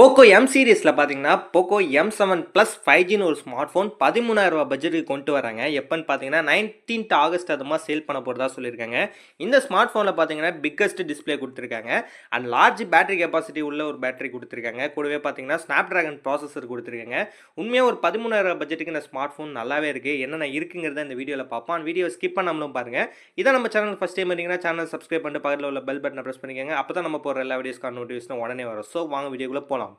Poco M சீரீஸில் பார்த்தீங்கன்னா Poco M seven plus five ஜின்னு ஒரு ஸ்மார்ட் ஃபோன் பதிமூணாயிரரூபா பட்ஜெட்டுக்கு கொண்டு வராங்க. எப்போன்னு பார்த்தீங்கன்னா நைன்டீன்த் ஆகஸ்ட் அதுமா சேல் பண்ண போகிறதா சொல்லியிருக்காங்க. இந்த ஸ்மார்ட் ஃபோனில் பார்த்தீங்கன்னா பிக்கஸ்ட் டிஸ்பிளே கொடுத்துருக்காங்க. அண்ட் லார்ஜ் பேட்டரி கெப்பாசிட்டி உள்ள ஒரு பேட்டரி கொடுத்துருக்காங்க. கூடவே பார்த்தீங்கன்னா ஸ்னாப் ட்ராகன் ப்ராசஸர் கொடுத்துருக்காங்க. உண்மையாக ஒரு பதிமூணாயிரம் பட்ஜெட்டுக்கு இந்த ஸ்மார்ட் ஃபோன் நல்லாவே இருக்குது என்னென்ன இருக்குங்கிறத இந்த வீடியோவில் பார்ப்போம் அண்ட் வீடியோ ஸ்கிப் பண்ணாமலும் பாருங்கள் இதை நம்ம சேனல் ஃபஸ்ட் டைம் இருந்தீங்கன்னா சேனல் சப்ஸ்கிரைப் பண்ணிட்டு பக்கத்தில் உள்ள பெல் பட்டனை ப்ரெஸ் பண்ணிக்கோங்க. அப்போ தான் நம்ம போகிற எல்லா வீடியோஸ்க்கான நோட்டிஃபிகேஷன் உடனே வரும். ஸோ வாங்க வீடியோக்குள்ளே போகலாம்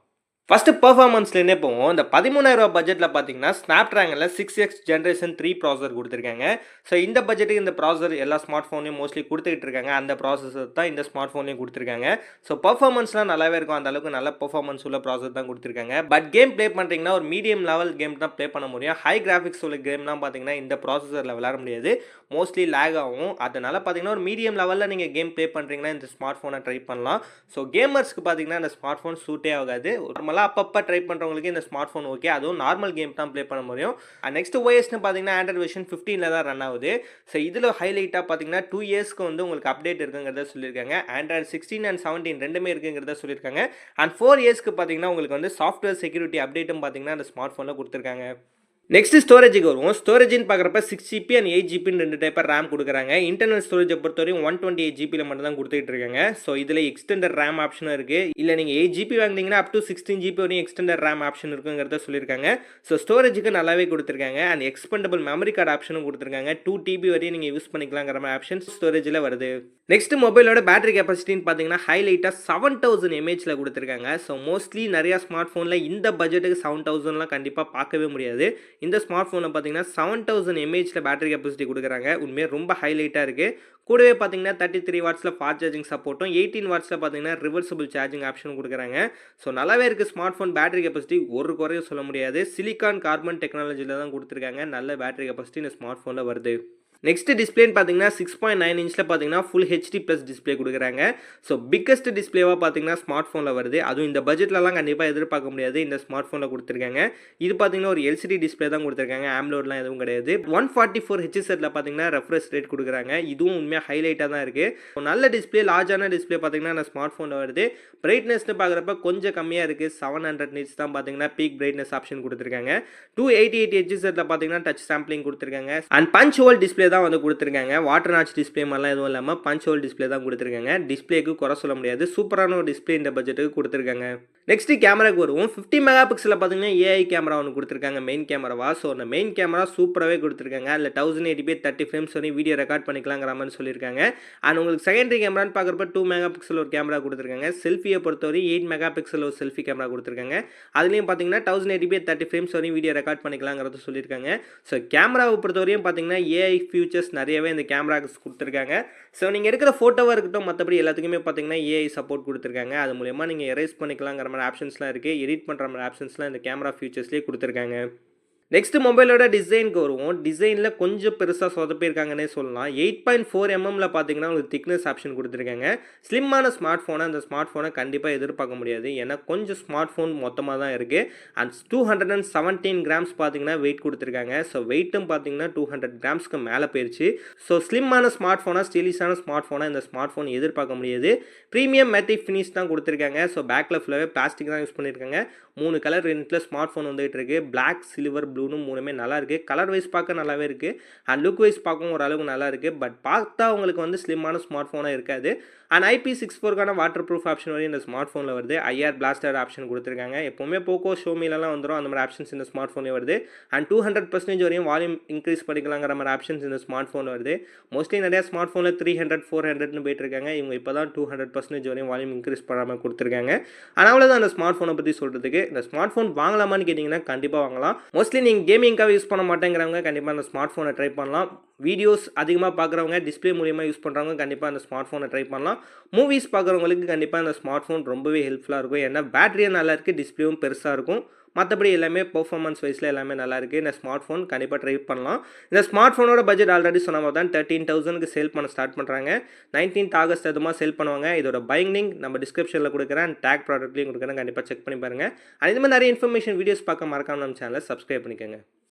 ஃபஸ்ட்டு பர்ஃபார்மன்ஸ்லேருந்தே போவோம். இந்த பதிமூணாயிரரூபா பட்ஜெட்டில் பார்த்தீங்கன்னா snap ட்ராகனில் six X generation three processor கொடுத்துருக்காங்க. ஸோ இந்த பட்ஜெட்டுக்கு இந்த ப்ராசர் எல்லா ஸ்மார்ட் ஃபோன்லையும் மோஸ்ட்லி கொடுத்துக்கிட்டு இருக்காங்க. அந்த ப்ராசஸர் தான் இந்த ஸ்மார்ட் ஃபோன்லையும் கொடுத்துருக்காங்க. ஸோ பர்ஃபார்மன்ஸ்லாம் நல்லாவே இருக்கும். அந்த அளவுக்கு நல்ல பர்ஃபார்மன்ஸ் உள்ள ப்ராசர் தான் கொடுத்துருக்காங்க. பட் கேம் ப்ளே பண்ணுறீங்கன்னா ஒரு மீடியம் லெவல் கேம் தான் ப்ளே பண்ண முடியும். ஹை கிராஃபிக்ஸ் உள்ள கேம்லாம் பார்த்தீங்கன்னா இந்த ப்ராசஸரில் விளாட முடியாது. மோஸ்ட்லி லேக் ஆகும். அதனால் பார்த்தீங்கன்னா ஒரு மீடியம் லெவலில் நீங்கள் கேம் ப்ளே பண்ணுறீங்கன்னா இந்த ஸ்மார்ட் ஃபோனை ட்ரை பண்ணலாம். ஸோ கேமர்ஸ்க்கு பார்த்தீங்கன்னா இந்த ஸ்மார்ட் ஃபோன் சூட்டே ஆகாது. நார்மலாக அப்பப்போ ட்ரை பண்ணுறவங்களுக்கு இந்த ஸ்மார்ட் ஃபோன் ஓகே அதுவும் நார்மல் கேம் தான் ப்ளே பண்ண முடியும். நெக்ஸ்ட் ஓஎஸ்னு பார்த்தீங்கன்னா ஆண்ட்ராய்ட் வெர்ஷன் ஃபிஃப்டீனில் தான் ரன் ஆகுது. ஸோ இதில் ஹைலைட்டாக பார்த்தீங்கன்னா டூ இயர்ஸ்க்கு வந்து உங்களுக்கு அப்டேட் இருக்குங்கிறத சொல்லியிருக்காங்க. ஆண்ட்ராய்ட் சிக்ஸ்டீன் அண்ட் செவன்டீன் ரெண்டுமே இருக்குங்கிறத சொல்லியிருக்காங்க. அண்ட் ஃபோர் இயர்ஸ்க்கு பார்த்தீங்கன்னா உங்களுக்கு வந்து சாஃப்ட்வேர் செக்யூரிட்டி அப்டேட்டும் பார்த்தீங்கன்னா அந்த ஸ்மார்ட் ஃபோனில் கொடுத்துருக்காங்க. நெக்ஸ்ட் ஸ்டோரேஜுக்கு வருவோம். ஸ்டோரேஜ்னு பார்க்குறப்ப சிக்ஸ் ஜிபி அண்ட் எயிட் ஜிபின்னு ரெண்டு டைப்பாக ரேம் கொடுக்குறாங்க. இன்டர்னல் ஸ்டோரேஜை பொறுத்தவரையும் ஒன் டுவெண்ட்டி எயிட் ஜிபியில் மட்டும் தான் கொடுத்துட்டு இருக்காங்க. ஸோ இதில் எக்ஸ்டெண்டர் ரேம் ஆப்ஷனும் இருக்குது இல்லை நீங்கள் எயிட் ஜிபி வாங்கினீங்கன்னா அப் டு சிக்ஸ்டீன் ஜிபி வரையும் எக்ஸ்டெண்டர் ரேம் ஆப்ஷன் இருக்குங்கிறத சொல்லியிருக்காங்க. ஸோ ஸ்டோரேஜுக்கு நல்லாவே கொடுத்துருக்காங்க. அண்ட் எக்ஸ்பெண்டபிள் மெமரி கார்டு ஆப்ஷனும் கொடுத்துருக்காங்க. டூ டிபி வரையும் நீங்கள் யூஸ் பண்ணிக்கலாங்கிற மாதிரி ஆப்ஷன் ஸ்டோரேஜில் வருது. நெக்ஸ்ட் மொபைலோட பேட்டரி கெப்பாசிட்டின்னு பார்த்தீங்கன்னா ஹைலைட்டாக செவன் தௌசண்ட் எம்ஏஹெச்சில் கொடுத்துருக்காங்க. ஸோ மோஸ்ட்லி நிறையா ஸ்மார்ட் ஃபோனில் இந்த பட்ஜெட்டுக்கு செவன் தௌசண்ட்லாம் கண்டிப்பாக பார்க்கவே முடியாது. இந்த ஸ்மார்ட் ஃபோனில் பார்த்தீங்கன்னா செவன் தௌசண்ட் எம்ஏஹெச்சில் பேட்டரி கெப்பாசிட்டி கொடுக்குறாங்க. உண்மையாக ரொம்ப ஹைலைட்டாக இருக்குது கூடவே பார்த்தீங்கன்னா தேர்ட்டி த்ரீ வாட்ஸில் ஃபாஸ்ட் சார்ஜிங் சப்போர்ட்டும் எயிட்டீன் வாட்ஸில் பார்த்தீங்கன்னா ரிவர்சபிள் சார்ஜிங் ஆப்ஷன் கொடுக்குறாங்க. ஸோ நல்லாவே இருக்குது ஸ்மார்ட் ஃபோன் பேட்டரி கெப்பாசிட்டி ஒரு குறையும் சொல்ல முடியாது. சிலிக்கான் கார்பன் டெக்னாலஜியில் தான் கொடுத்துருக்காங்க. நல்ல பேட்டரி கெப்பாசிட்டி இந்த ஸ்மார்ட் ஃபோனில் வருது. நெக்ஸ்ட் டிஸ்பிளேன்னு பார்த்தீங்கன்னா சிக்ஸ் பாயிண்ட் நைன் இன்ச்சில் பார்த்தீங்கன்னா ஃபுல் ஹெச்டி ப்ளஸ் டிஸ்பிளே கொடுக்குறாங்க. ஸோ பிக்கஸ்ட் டிஸ்பிளேவாக பார்த்தீங்கன்னா ஸ்மார்ட் ஃபோனில் வருது. அதுவும் இந்த பட்ஜெட்லலாம் கண்டிப்பாக எதிர்பார்க்க முடியாது. இந்த ஸ்மார்ட் ஃபோனில் கொடுத்துருக்காங்க. இது பார்த்தீங்கன்னா ஒரு எல்சிடி டிஸ்பிளே தான் கொடுத்துருக்காங்க. ஆம்லோட்லாம் எதுவும் கிடையாது. ஒன் ஃபார்ட்டி ஃபோர் ஹெச்எஸ்எட்டில் பார்த்தீங்கன்னா ரெஃப்ரெஷ் ரேட் கொடுக்குறாங்க. இதுவும் உண்மையாக ஹைலைட்டாக தான் இருக்குது நல்ல டிஸ்பிளே லார்ஜான டிஸ்பிளே பார்த்தீங்கன்னா அந்த ஸ்மார்ட் ஃபோனில் வருது. பிரைட்னஸ்னு பார்க்குறப்ப கொஞ்சம் கம்மியாக இருக்குது செவன் ஹண்ட்ரட் நிட்ஸ் தான் பார்த்தீங்கன்னா பீக் பிரைட்னஸ் ஆப்ஷன் கொடுத்துருக்காங்க. டூ எயிட்டி எயிட் ஹெச்எஸ்எட்டில் பார்த்தீங்கன்னா டச் சாம்பிளிங் கொடுத்துருக்காங்க. அண்ட் பஞ்ச் ஹோல் டிஸ்பிளே தான் வந்து கொடுத்துருக்காங்க. வாட்டர் நாச் டிஸ்பிளே மாதிரிலாம் எதுவும் இல்லாமல் பஞ்ச் ஹோல் டிஸ்பிளே தான் கொடுத்துருக்காங்க. டிஸ்பிளேக்கு குறை சொல்ல முடியாது. சூப்பரான ஒரு டிஸ்பிளே இந்த பட்ஜெட்டுக்கு கொடுத்துருக்காங்க. நெக்ஸ்ட் கேமராக்கு வருவோம். ஃபிஃப்டி மெகா பிக்சலில் பார்த்தீங்கன்னா ஏஐ கேமரா ஒன்று கொடுத்துருக்காங்க. மெயின் கேமராவா ஸோ அந்த மெயின் கேமரா சூப்பராகவே கொடுத்துருக்காங்க. அதில் thousand eighty p thirty frames வரையும் வீடியோ ரெக்கார்ட் பண்ணிக்கலாங்கிற மாதிரி சொல்லியிருக்காங்க. அண்ட் உங்களுக்கு செகண்டரி கேமரான்னு பார்க்குறப்ப டூ மெகா பிக்சல் ஒரு கேமரா கொடுத்துருக்காங்க. செல்ஃபியை பொறுத்தவரை எயிட் மெகா பிக்சல் ஒரு செல்ஃபி கேமரா கொடுத்துருக்காங்க. அதுலேயும் பார்த்தீங்கன்னா thousand eighty p thirty frames வரையும் வீடியோ ரெக்கார்ட் பண்ணிக்கலாங்கிறது சொல்லியிருக்காங்க. ஸோ கேமராவை பொறுத்தவரையும் பார்த்தீங்கன்னா ஏஐ ஃபியூச்சர்ஸ் நிறையவே இந்த கேமராக்கு கொடுத்துருக்காங்க. ஸோ நீங்கள் எடுக்கிற ஃபோட்டோவாக இருக்கட்டும் மற்றபடி எல்லாத்துக்குமே பார்த்தீங்கன்னா ஏஐ சப்போர்ட் கொடுத்துருக்காங்க. அது மூலயமா நீங்கள் எரேஸ் பண்ணிக்கலாங்கிற மாதிரி ஆப்ஷன்ஸ்லாம் இருக்குது எடிட் பண்ணுற மாதிரி ஆப்ஷன்ஸ்லாம் இந்த கேமரா ஃபியூச்சர்ஸ்லேயே கொடுத்துருக்காங்க. நெக்ஸ்ட் மொபைலோட டிசைனுக்கு வருவோம். டிசைனில் கொஞ்சம் பெருசாக சொதப்பியிருக்காங்கன்னே சொல்லலாம். எயிட் பாயிண்ட் ஃபோர் எம்எம்ல பார்த்தீங்கன்னா உங்களுக்கு திக்னஸ் ஆப்ஷன் கொடுத்துருக்காங்க. ஸ்லிம்மான ஸ்மார்ட் ஃபோனை அந்த ஸ்மார்ட் ஃபோனை கண்டிப்பாக எதிர்பார்க்க முடியாது. ஏன்னா கொஞ்சம் ஸ்மார்ட் ஃபோன் மொத்தமாக தான் இருக்குது and two hundred and seventeen grams பார்த்தீங்கன்னா வெயிட் கொடுத்துருக்காங்க. ஸோ வெயிட்டும் பார்த்தீங்கன்னா டூ ஹண்ட்ரட் கிராம்ஸ்க்கு மேலே போயிடுச்சு ஸோ ஸ்லிம்மான ஸ்மார்ட் ஃபோனாக ஸ்டீலிஷான ஸ்மார்ட் ஃபோனாக இந்த ஸ்மார்ட் ஃபோன் எதிர்பார்க்க முடியாது. ப்ரீமியம் மேட்டிக் ஃபினிஷ் தான் கொடுத்துருக்காங்க. ஸோ பேக்கில் ஃபுல்லாகவே பிளாஸ்டிக் தான் யூஸ் பண்ணியிருக்காங்க. மூணு கலர் ரெண்டில் ஸ்மார்ட் ஃபோன் வந்துகிட்டு இருக்குது பிளாக் சில்வர் ப்ளூன்னு மூணுமே நல்லா இருக்குது கலர் வைஸ் பார்க்க நல்லாவே இருக்குது அண்ட் லுக் வைஸ் பார்க்கவும் ஓரளவுக்கு நல்லா இருக்குது பட் பார்த்தா உங்களுக்கு வந்து ஸ்லிம்மான ஸ்மார்ட் ஃபோனாக இருக்காது அண்ட் ஐபி சிக்ஸ் ஃபோருக்கான வாட்டர் ப்ரூஃப் ஆப்ஷன் வரையும் இந்த ஸ்மார்ட் ஃபோனில் வருது. ஐஆர் பிளாஸ்டர் ஆப்ஷன் கொடுத்துருக்காங்க. எப்போவுமே போக்கோ ஷோமிலலாம் வந்துடும் அந்த மாதிரி ஆப்ஷன்ஸ் இந்த ஸ்மார்ட் ஃபோனே வருது. அண்ட் டூ ஹண்ட்ரட் பர்சன்டேஜ் வரையும் வால்யூம் இன்க்ரீஸ் பண்ணிக்கலாங்கிற மாதிரி ஆப்ஷன்ஸ் இந்த ஸ்மார்ட் ஃபோன் வருது. மோஸ்ட்லி நிறையா ஸ்மார்ட் ஃபோனில் த்ரீ ஹண்ட்ரட் ஃபோர் ஹண்ட்ரட்னு போயிட்டு இருக்காங்க இவங்க இப்போ தான் டூ ஹண்ட்ரட் பர்சன்டேஜ் வரையும் வால்யூம் இன்க்ரீஸ் பண்ணாமல் கொடுத்துருக்காங்க. அதனால தான் அந்த ஸ்மார்ட் ஃபோனை பற்றி சொல்கிறதுக்கு இந்த ஸ்மார்ட் ஃபோன் வாங்கலாமான்னு கேட்டிங்கன்னா கண்டிப்பாக வாங்கலாம். மோஸ்ட்லி நீங்கள் கேமிங்காக யூஸ் பண்ண மாட்டேங்கிறவங்க கண்டிப்பாக அந்த ஸ்மார்ட் ஃபோனை ட்ரை பண்ணலாம். வீடியோஸ் அதிகமாக பார்க்குறவங்க டிஸ்பிளே மூலியமாக யூஸ் பண்ணுறவங்க கண்டிப்பாக அந்த ஸ்மார்ட் ஃபோனை ட்ரை பண்ணலாம். மூவிஸ் பார்க்குறவங்களுக்கு கண்டிப்பாக அந்த ஸ்மார்ட் ஃபோன் ரொம்பவே ஹெல்ப்ஃபுல்லாக இருக்கும். ஏன்னா பேட்டரியும் நல்லா இருக்குது டிஸ்பிளேவும் பெருசாக இருக்கும். மற்றபடி எல்லாமே பர்ஃபார்மன்ஸ் வைஸில் எல்லாமே நல்லா இருக்குது இந்த ஸ்மார்ட் ஃபோன் கண்டிப்பாக ட்ரை பண்ணலாம். இந்த ஸ்மார்ட் ஃபோனோட பட்ஜெட் ஆல்ரெடி சொன்ன மாதிரி தான் தேர்ட்டீன் தௌசண்ட்க்கு சேல் பண்ண ஸ்டார்ட் பண்ணுறாங்க நைன்டீன்த் ஆகஸ்ட் அதுமாக சேல் பண்ணுவாங்க. இதோட பைங் லிங்க் நம்ம டிஸ்கிரிப்ஷனில் கொடுக்குறேன். டேக் ப்ராடக்ட்லையும் கொடுக்குறேன். கண்டிப்பாக செக் பண்ணி பாருங்கள் அதே மாதிரி நிறைய இன்ஃபர்மேஷன் வீடியோஸ் பார்க்க மறக்காம நம்ம சேனலை சப்ஸ்கிரைப் பண்ணிக்கோங்க.